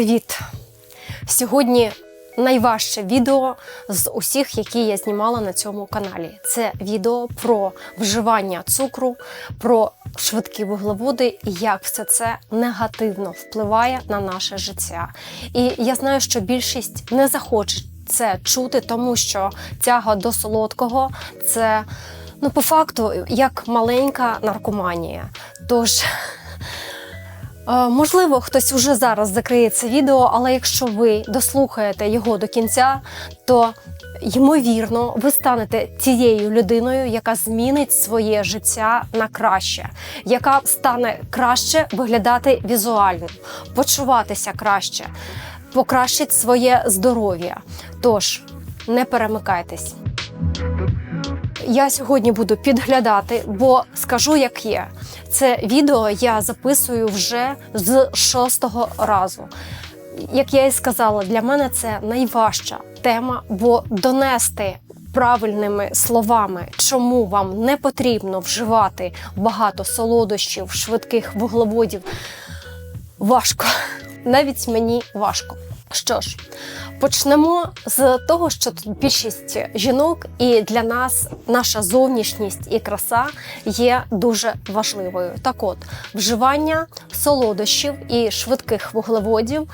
Привіт! Сьогодні найважче відео з усіх, які я знімала на цьому каналі. Це відео про вживання цукру, про швидкі вуглеводи і як все це негативно впливає на наше життя. І я знаю, що більшість не захоче це чути, тому що тяга до солодкого це. Ну, по факту, як маленька наркоманія. Тож Можливо, хтось уже зараз закриє це відео, але якщо ви дослухаєте його до кінця, то ймовірно ви станете тією людиною, яка змінить своє життя на краще, яка стане краще виглядати візуально, почуватися краще, покращить своє здоров'я. Тож не перемикайтесь. Я сьогодні буду підглядати, бо скажу, як є. Це відео я записую вже з шостого разу. Як я і сказала, для мене це найважча тема, бо донести правильними словами, чому вам не потрібно вживати багато солодощів, швидких вуглеводів, важко. Навіть мені важко. Що ж, почнемо з того, що тут більшість жінок, і для нас наша зовнішність і краса є дуже важливою. Так от, вживання солодощів і швидких вуглеводів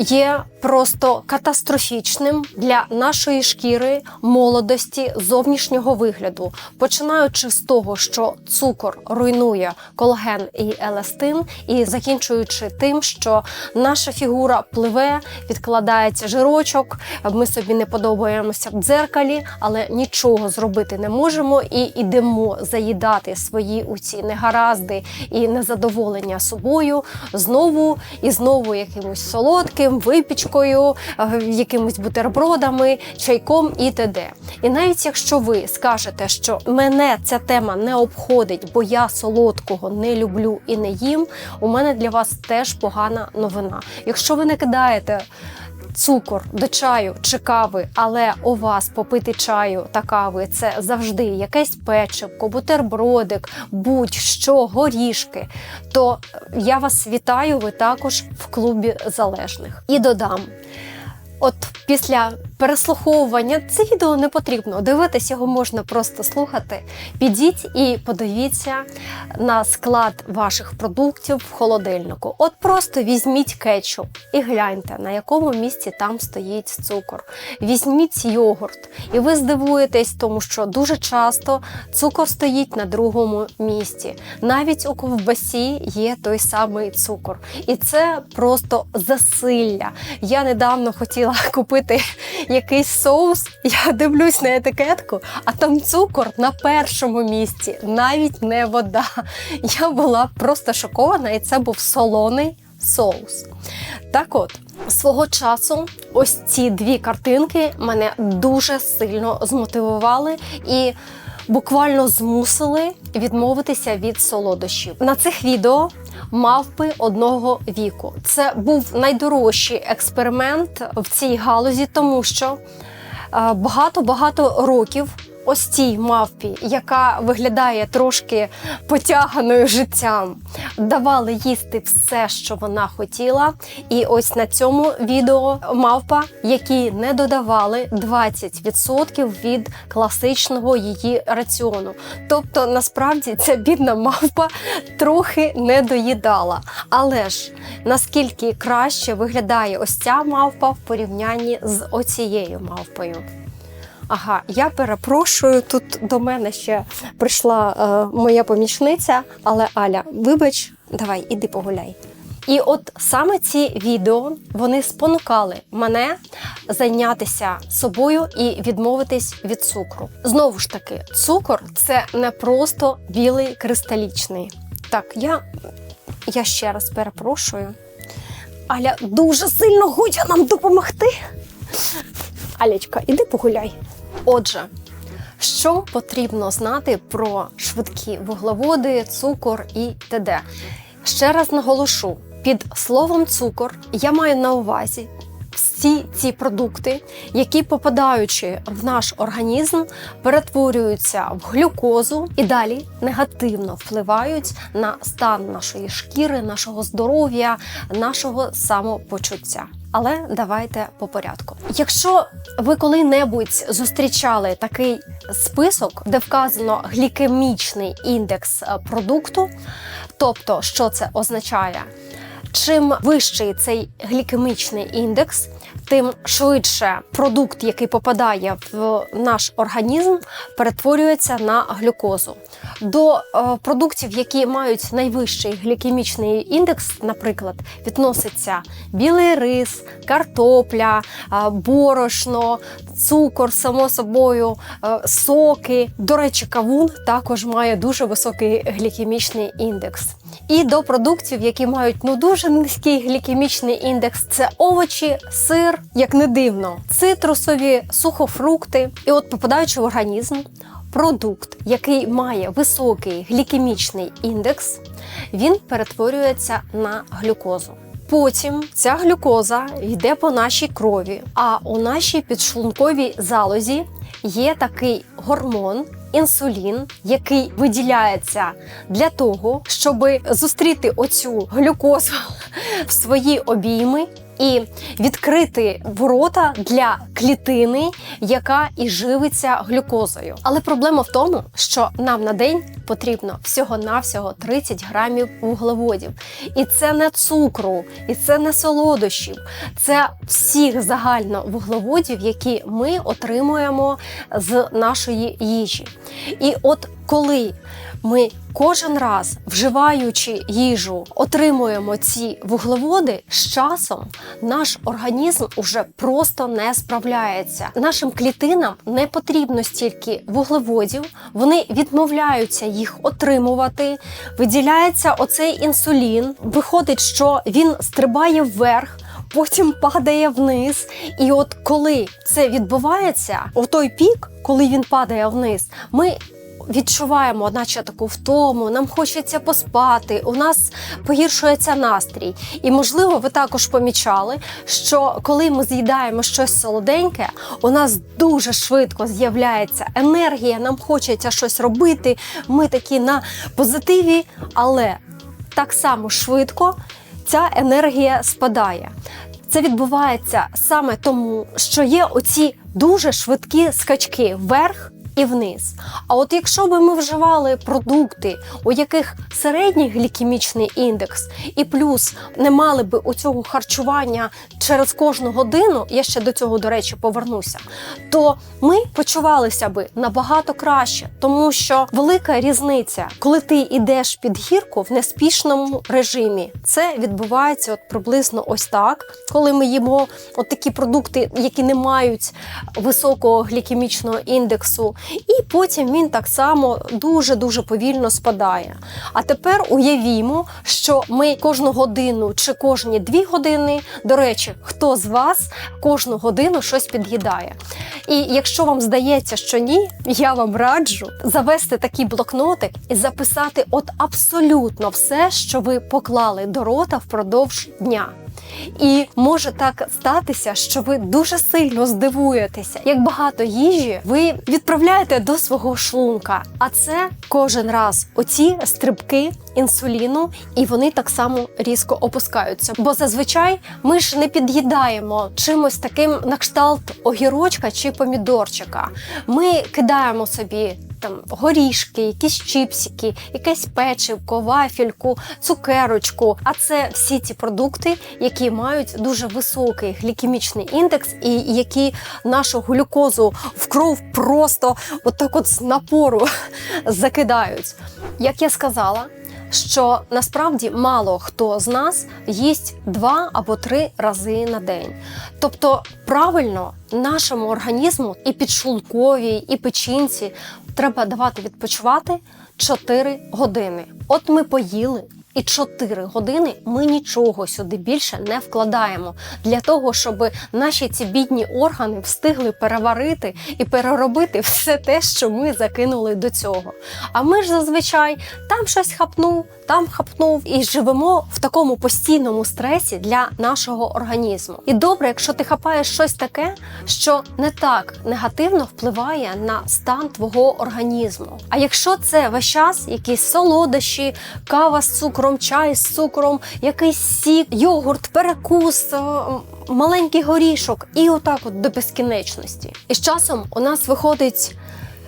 є просто катастрофічним для нашої шкіри, молодості, зовнішнього вигляду, починаючи з того, що цукор руйнує колаген і еластин, і закінчуючи тим, що наша фігура пливе, відкладається жирочок. Ми собі не подобаємося в дзеркалі, але нічого зробити не можемо і йдемо заїдати свої оці негаразди і незадоволення собою знову і знову якимось солодким, випічкою, е, якимось бутербродами, чайком і т.д. І навіть якщо ви скажете, що мене ця тема не обходить, бо я солодкого не люблю і не їм, у мене для вас теж погана новина. Якщо ви не кидаєте цукор до чаю чи кави, але у вас попити чаю та кави це завжди якесь печивко, бутербродик, будь-що, горішки, то я вас вітаю, ви також в клубі залежних. І додам. От після переслуховування це відео не потрібно дивитись, його можна просто слухати. Підіть і подивіться на склад ваших продуктів в холодильнику. От просто візьміть кетчуп і гляньте, на якому місці там стоїть цукор. Візьміть йогурт, і ви здивуєтесь, тому що дуже часто цукор стоїть на другому місці. Навіть у ковбасі є той самий цукор. І це просто засилля. Я недавно хотіла купити якийсь соус. Я дивлюсь на етикетку, а там цукор на першому місці, навіть не вода. Я була просто шокована, і це був солоний соус. Так от, свого часу, ось ці дві картинки мене дуже сильно змотивували і. Буквально змусили відмовитися від солодощів. На цих відео мавпи одного віку. Це був найдорожчий експеримент в цій галузі, тому що багато-багато років. Ось цій мавпі, яка виглядає трошки потяганою життям, давали їсти все, що вона хотіла. І ось на цьому відео мавпа, які не додавали 20% від класичного її раціону. Тобто, насправді ця бідна мавпа трохи не доїдала. Але ж наскільки краще виглядає ось ця мавпа в порівнянні з оцією мавпою. Ага, я перепрошую. Тут до мене ще прийшла е, моя помічниця, але Аля, вибач, давай, іди погуляй. І от саме ці відео вони спонукали мене зайнятися собою і відмовитись від цукру. Знову ж таки, цукор це не просто білий кристалічний. Так, я, я ще раз перепрошую. Аля дуже сильно хоче нам допомогти. Алечка, іди погуляй. Отже, що потрібно знати про швидкі вуглеводи, цукор і т.д. Ще раз наголошу: під словом цукор я маю на увазі всі ці продукти, які попадаючи в наш організм, перетворюються в глюкозу і далі негативно впливають на стан нашої шкіри, нашого здоров'я, нашого самопочуття. Але давайте по порядку. Якщо ви коли-небудь зустрічали такий список, де вказано глікемічний індекс е, продукту, тобто що це означає? Чим вищий цей глікемічний індекс, тим швидше продукт, який попадає в наш організм, перетворюється на глюкозу. До е, продуктів, які мають найвищий глікемічний індекс, наприклад, відноситься білий рис, картопля, е, борошно, цукор, само собою, е, соки. До речі, кавун також має дуже високий глікемічний індекс. І до продуктів, які мають ну дуже низький глікемічний індекс, це овочі, сир, як не дивно, цитрусові, сухофрукти. І от попадаючи в організм, продукт, який має високий глікемічний індекс, він перетворюється на глюкозу. Потім ця глюкоза йде по нашій крові, а у нашій підшлунковій залозі є такий гормон. Інсулін, який виділяється для того, щоб зустріти оцю глюкозу в свої обійми і відкрити ворота для клітини, яка і живиться глюкозою. Але проблема в тому, що нам на день потрібно всього-навсього 30 грамів вуглеводів. І це не цукру, і це не солодощів, це всіх загально вуглеводів, які ми отримуємо з нашої їжі. І от коли ми кожен раз, вживаючи їжу, отримуємо ці вуглеводи з часом, наш організм уже просто не справляється. Нашим клітинам не потрібно стільки вуглеводів, вони відмовляються їх отримувати. Виділяється оцей інсулін. Виходить, що він стрибає вверх. Потім падає вниз, і от коли це відбувається, у той пік, коли він падає вниз, ми відчуваємо, наче таку втому, нам хочеться поспати, у нас погіршується настрій. І, можливо, ви також помічали, що коли ми з'їдаємо щось солоденьке, у нас дуже швидко з'являється енергія, нам хочеться щось робити. Ми такі на позитиві, але так само швидко ця енергія спадає. Це відбувається саме тому, що є оці дуже швидкі скачки вверх і вниз. А от якщо би ми вживали продукти, у яких середній глікемічний індекс, і плюс не мали би у цього харчування через кожну годину, я ще до цього, до речі, повернуся, то ми почувалися би набагато краще, тому що велика різниця, коли ти йдеш під гірку в неспішному режимі, це відбувається от приблизно ось так, коли ми їмо от такі продукти, які не мають високого глікемічного індексу, і потім він так само дуже дуже повільно спадає. А тепер уявімо, що ми кожну годину чи кожні дві години, до речі, хто з вас кожну годину щось під'їдає. І якщо вам здається, що ні, я вам раджу завести такий блокнотик і записати от абсолютно все, що ви поклали до рота впродовж дня. І може так статися, що ви дуже сильно здивуєтеся, як багато їжі ви відправляєте до свого шлунка. А це кожен раз оці стрибки інсуліну, і вони так само різко опускаються. Бо зазвичай ми ж не під'їдаємо чимось таким на кшталт огірочка чи помідорчика. Ми кидаємо собі. Там горішки, якісь чіпсики, якесь печивко, вафельку, цукерочку. А це всі ці продукти, які мають дуже високий глікемічний індекс, і які нашу глюкозу в кров просто отак от з напору закидають. Як я сказала, що насправді мало хто з нас їсть два або три рази на день. Тобто, правильно нашому організму і підшлунковій, і печінці треба давати відпочивати 4 години. От ми поїли, і 4 години ми нічого сюди більше не вкладаємо для того, щоб наші ці бідні органи встигли переварити і переробити все те, що ми закинули до цього. А ми ж зазвичай там щось хапнув, там хапнув і живемо в такому постійному стресі для нашого організму. І добре, якщо ти хапаєш щось таке, що не так негативно впливає на стан твого організму. А якщо це весь час якісь солодощі, кава з цукром, чай з цукром, якийсь сік, йогурт, перекус, е, маленький горішок, і отак от до безкінечності. І з часом у нас виходить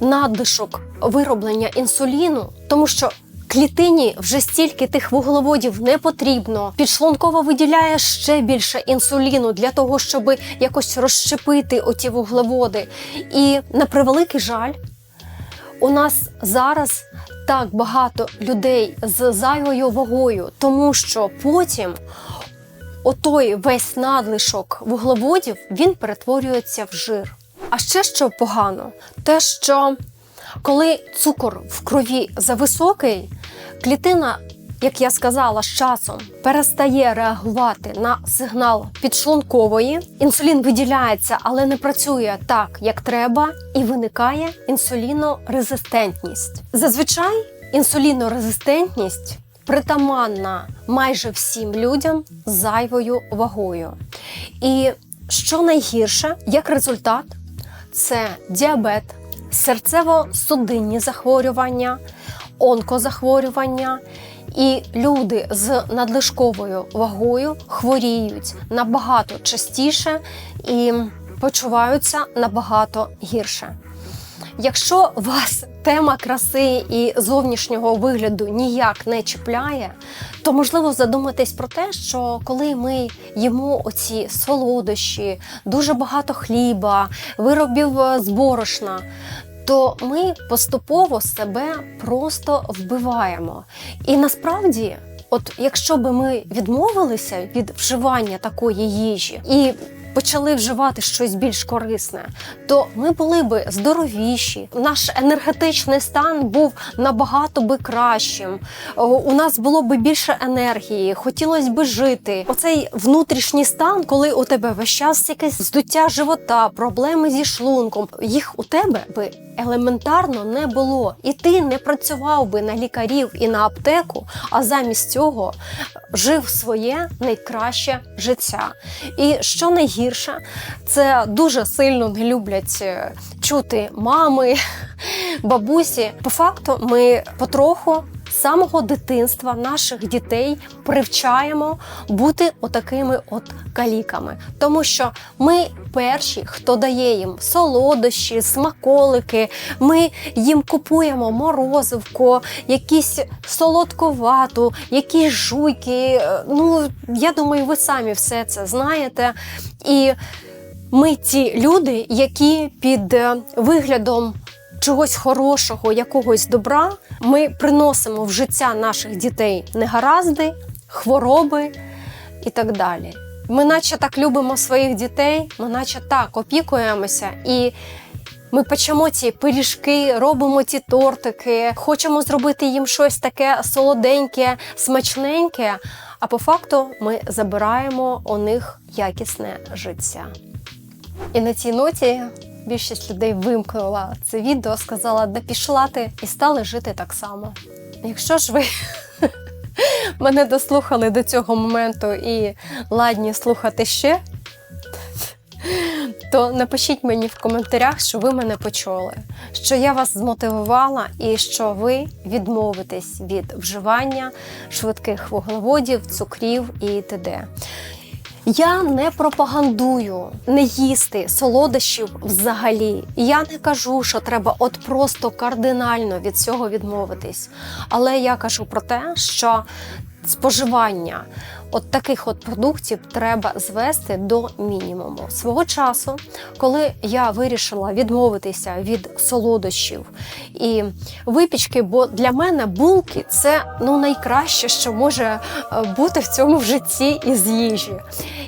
надлишок вироблення інсуліну, тому що клітині вже стільки тих вуглеводів не потрібно. Підшлунково виділяє ще більше інсуліну для того, щоб якось розщепити оті вуглеводи. І на превеликий жаль, у нас зараз так багато людей з зайвою вагою, тому що потім отой весь надлишок вуглеводів він перетворюється в жир. А ще що погано, те, що коли цукор в крові зависокий, клітина, як я сказала, з часом перестає реагувати на сигнал підшлункової. Інсулін виділяється, але не працює так, як треба, і виникає інсулінорезистентність. Зазвичай інсулінорезистентність притаманна майже всім людям зайвою вагою. І що найгірше, як результат, це діабет, серцево-судинні захворювання, онкозахворювання. І люди з надлишковою вагою хворіють набагато частіше і почуваються набагато гірше. Якщо вас тема краси і зовнішнього вигляду ніяк не чіпляє, то можливо задуматись про те, що коли ми їмо оці солодощі, дуже багато хліба, виробів е, з борошна, то ми поступово себе просто вбиваємо. І насправді, от якщо би ми відмовилися від вживання такої їжі і почали вживати щось більш корисне, то ми були би здоровіші. Наш енергетичний стан був набагато би кращим. У нас було би більше енергії, хотілося би жити. Оцей внутрішній стан, коли у тебе весь час якесь здуття живота, проблеми зі шлунком, їх у тебе би елементарно не було, і ти не працював би на лікарів і на аптеку, а замість цього жив своє найкраще життя. І що найгірше, це дуже сильно не люблять е, чути мами, бабусі. По факту, ми потроху. З самого дитинства наших дітей привчаємо бути отакими от каліками, тому що ми перші, хто дає їм солодощі, смаколики. Ми їм купуємо морозивко, якісь солодковату, якісь жуйки. Ну я думаю, ви самі все це знаєте. І ми ті люди, які під е, виглядом чогось хорошого, якогось добра, ми приносимо в життя наших дітей негаразди, хвороби і так далі. Ми, наче так любимо своїх дітей, ми наче так опікуємося і. Ми печемо ці пиріжки, робимо ці тортики, хочемо зробити їм щось таке солоденьке, смачненьке. А по факту ми забираємо у них якісне життя. І на цій ноті більшість людей вимкнула це відео, сказала, да пішла ти і стали жити так само. Якщо ж ви мене дослухали до цього моменту і ладні слухати ще, то напишіть мені в коментарях, що ви мене почули, що я вас змотивувала і що ви відмовитесь від вживання швидких вуглеводів, цукрів і т.д. Я не пропагандую не їсти солодощів взагалі. Я не кажу, що треба от просто кардинально від цього відмовитись. Але я кажу про те, що споживання от таких от продуктів треба звести до мінімуму. Свого часу, коли я вирішила відмовитися від солодощів і випічки, бо для мене булки це ну найкраще, що може е, бути в цьому в житті із їжі.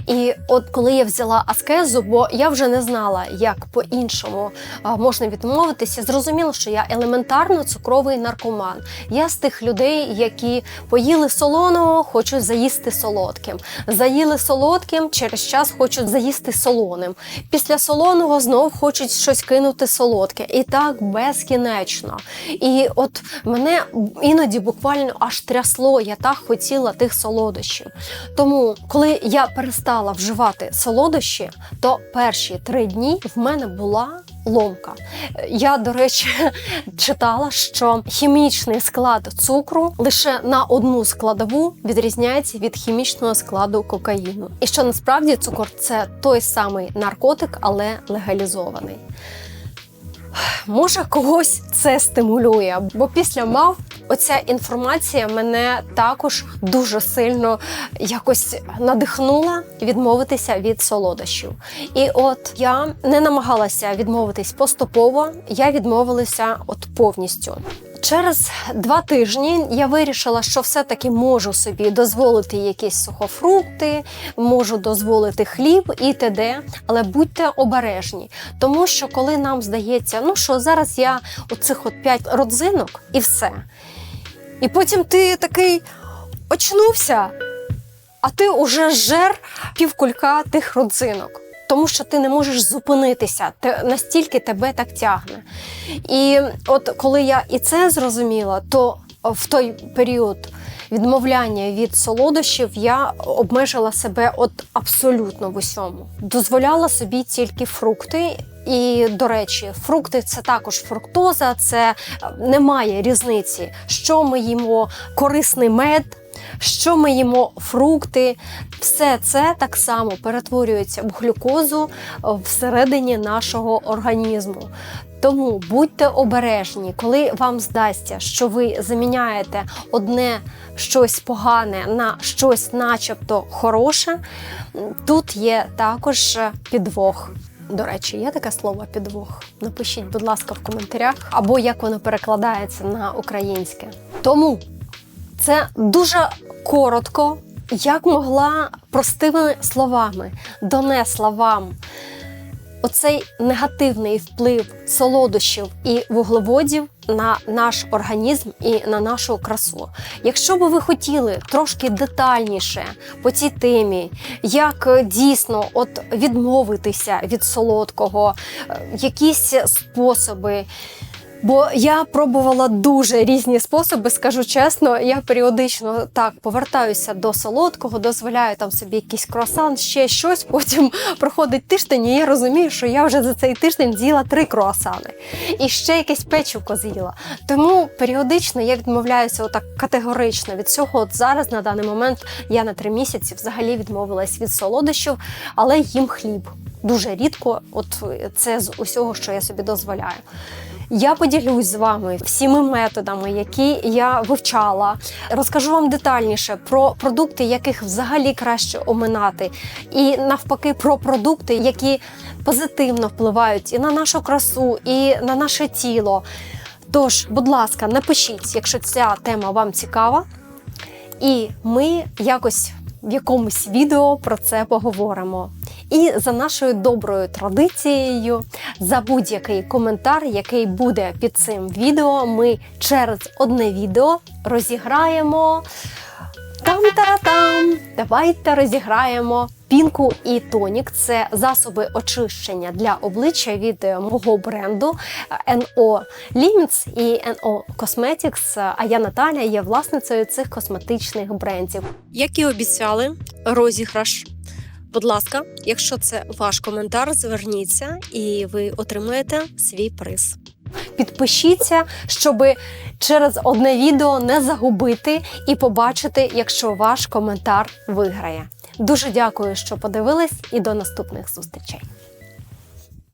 І от коли я взяла аскезу, бо я вже не знала, як по-іншому можна відмовитися, зрозуміло, що я елементарно цукровий наркоман. Я з тих людей, які поїли солоного, хочуть заїсти солодким. Заїли солодким, через час хочуть заїсти солоним. Після солоного знов хочуть щось кинути солодке. І так безкінечно. І от мене іноді буквально аж трясло, я так хотіла тих солодощів. Тому, коли я перестала вживати солодощі, то перші три дні в мене була ломка. Я, до речі, читала, що хімічний склад цукру лише на одну складову відрізняється від хімічного складу кокаїну. І що насправді цукор це той самий наркотик, але легалізований. Може, когось це стимулює, бо після мав оця інформація мене також дуже сильно якось надихнула відмовитися від солодощів. І от я не намагалася відмовитись поступово, я відмовилася от повністю. Через два тижні я вирішила, що все-таки можу собі дозволити якісь сухофрукти, можу дозволити хліб і т.д. Але будьте обережні, тому що коли нам здається, ну що зараз я оцих от п'ять родзинок і все. І потім ти такий очнувся, а ти уже жер півкулька тих родзинок. Тому що ти не можеш зупинитися, те настільки тебе так тягне. І от коли я і це зрозуміла, то в той період відмовляння від солодощів я обмежила себе от абсолютно в усьому. Дозволяла собі тільки фрукти. І, до речі, фрукти це також фруктоза, це е, немає різниці, що ми їмо корисний мед, що ми їмо фрукти, все це так само перетворюється в глюкозу е, всередині нашого організму. Тому будьте обережні, коли вам здасться, що ви заміняєте одне щось погане на щось, начебто, хороше. Тут є також підвох. До речі, є таке слово підвох. Напишіть, будь ласка, в коментарях, або як воно перекладається на українське. Тому це дуже коротко, як могла простими словами донесла вам оцей негативний вплив солодощів і вуглеводів на наш організм і на нашу красу. Якщо би ви хотіли трошки детальніше по цій темі, як е, дійсно от відмовитися від солодкого, е, якісь способи. Бо я пробувала дуже різні способи, скажу чесно. Я періодично так повертаюся до солодкого, дозволяю там собі якийсь круасан, ще щось. Потім проходить тиждень, і я розумію, що я вже за цей тиждень з'їла три круасани і ще якесь печивко з'їла. Тому періодично я відмовляюся отак категорично від цього. От зараз на даний момент я на три місяці взагалі відмовилась від солодощів, але їм хліб. Дуже рідко, от це з усього, що я собі дозволяю. Я поділюсь з вами всіми методами, які я вивчала. Розкажу вам детальніше про продукти, яких взагалі краще оминати, і навпаки про продукти, які позитивно впливають і на нашу красу, і на наше тіло. Тож, будь ласка, напишіть, якщо ця тема вам цікава, і ми якось в якомусь відео про це поговоримо. І за нашою доброю традицією, за будь-який коментар, який буде під цим відео, ми через одне відео розіграємо там-та-там! Давайте розіграємо пінку і тонік. Це засоби очищення для обличчя від е, мого бренду е, NO Limits і NO Cosmetics. А я Наталя є власницею цих косметичних брендів. Як і обіцяли, розіграш. Будь ласка, якщо це ваш коментар, зверніться і ви отримаєте свій приз. Підпишіться, щоб через одне відео не загубити і побачити, якщо ваш коментар виграє. Дуже дякую, що подивились, і до наступних зустрічей.